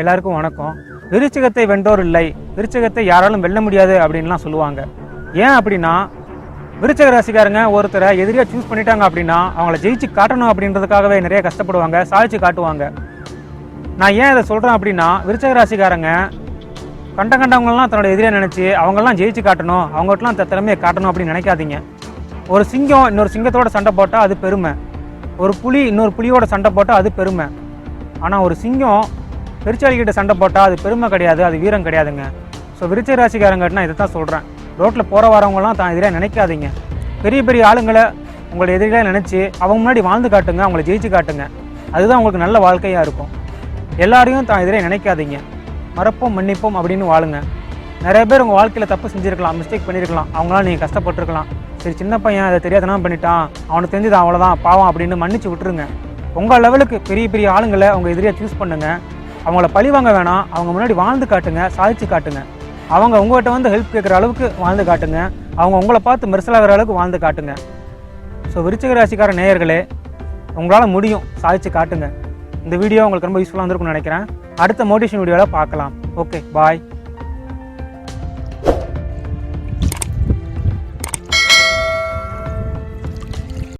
எல்லாருக்கும் வணக்கம். விருச்சிகத்தை வென்றோர் இல்லை. விருச்சிகத்தை யாராலும் வெல்ல முடியாது அப்படின்லாம் சொல்லுவாங்க. ஏன் அப்படின்னா விருச்சக ராசிக்காரங்க ஒருத்தரை எதிரியாக சூஸ் பண்ணிட்டாங்க அப்படின்னா அவங்கள ஜெயிச்சு காட்டணும் அப்படின்றதுக்காகவே நிறைய கஷ்டப்படுவாங்க சாதிச்சு காட்டுவாங்க. நான் ஏன் இதை சொல்கிறேன் அப்படின்னா விருச்சக ராசிக்காரங்க கண்ட கண்டவங்களாம் தன்னோட எதிரியாக நினச்சி அவங்களாம் ஜெயிச்சு காட்டணும் அவங்ககிட்டலாம் த திறமையை காட்டணும் அப்படின்னு நினைக்காதீங்க. ஒரு சிங்கம் இன்னொரு சிங்கத்தோட சண்டை போட்டால் அது பெருமை. ஒரு புலி இன்னொரு புலியோட சண்டை போட்டால் அது பெருமை. ஆனால் ஒரு சிங்கம் பெருச்சாளிக்கிட்ட சண்டை போட்டால் அது பெருமை கிடையாது அது வீரம் கிடையாதுங்க. ஸோ விருச்ச ராசிக்காரங்கிட்ட இதை தான் சொல்கிறேன் ரோட்டில் போகிற வரவங்களாம் தான் எதிராக நினைக்காதீங்க. பெரிய பெரிய ஆளுங்களை உங்களை எதிரிகளாக நினச்சி அவங்க முன்னாடி வாழ்ந்து காட்டுங்க அவங்கள ஜெயிச்சு காட்டுங்க. அதுதான் உங்களுக்கு நல்ல வாழ்க்கையாக இருக்கும். எல்லாரையும் தான் எதிரே நினைக்காதீங்க. மறப்போம் மன்னிப்போம் அப்படின்னு வாழுங்க. நிறைய பேர் உங்கள் வாழ்க்கையில் தப்பு செஞ்சுருக்கலாம் மிஸ்டேக் பண்ணியிருக்கலாம் அவங்களாம் நீங்கள் கஷ்டப்பட்டுருக்கலாம். சரி சின்ன பையன் அதை தெரியாதனா பண்ணிட்டான். அவனுக்கு தெரிஞ்சது அவ்வளோதான் பாவம் அப்படின்னு மன்னிச்சு விட்டுருங்க. உங்கள் லெவலுக்கு பெரிய பெரிய ஆளுங்களை உங்கள் எதிரியாக சூஸ் பண்ணுங்கள் அவங்கள பழி வாங்க வேணாம். அவங்க முன்னாடி வாழ்ந்து காட்டுங்க சாதிச்சு காட்டுங்க. அவங்க உங்கள்கிட்ட வந்து ஹெல்ப் கேட்குற அளவுக்கு வாழ்ந்து காட்டுங்க. அவங்க உங்களை பார்த்து மெரிசலாகிற அளவுக்கு வாழ்ந்து காட்டுங்க. ஸோ விருச்சிக ராசிக்கார நேயர்களே உங்களால் முடியும் சாதிச்சு காட்டுங்க. இந்த வீடியோ உங்களுக்கு ரொம்ப யூஸ்ஃபுல்லாக இருந்திருக்கும்னு நினைக்கிறேன். அடுத்த மோட்டிவேஷன் வீடியோவில் பார்க்கலாம். Okay bye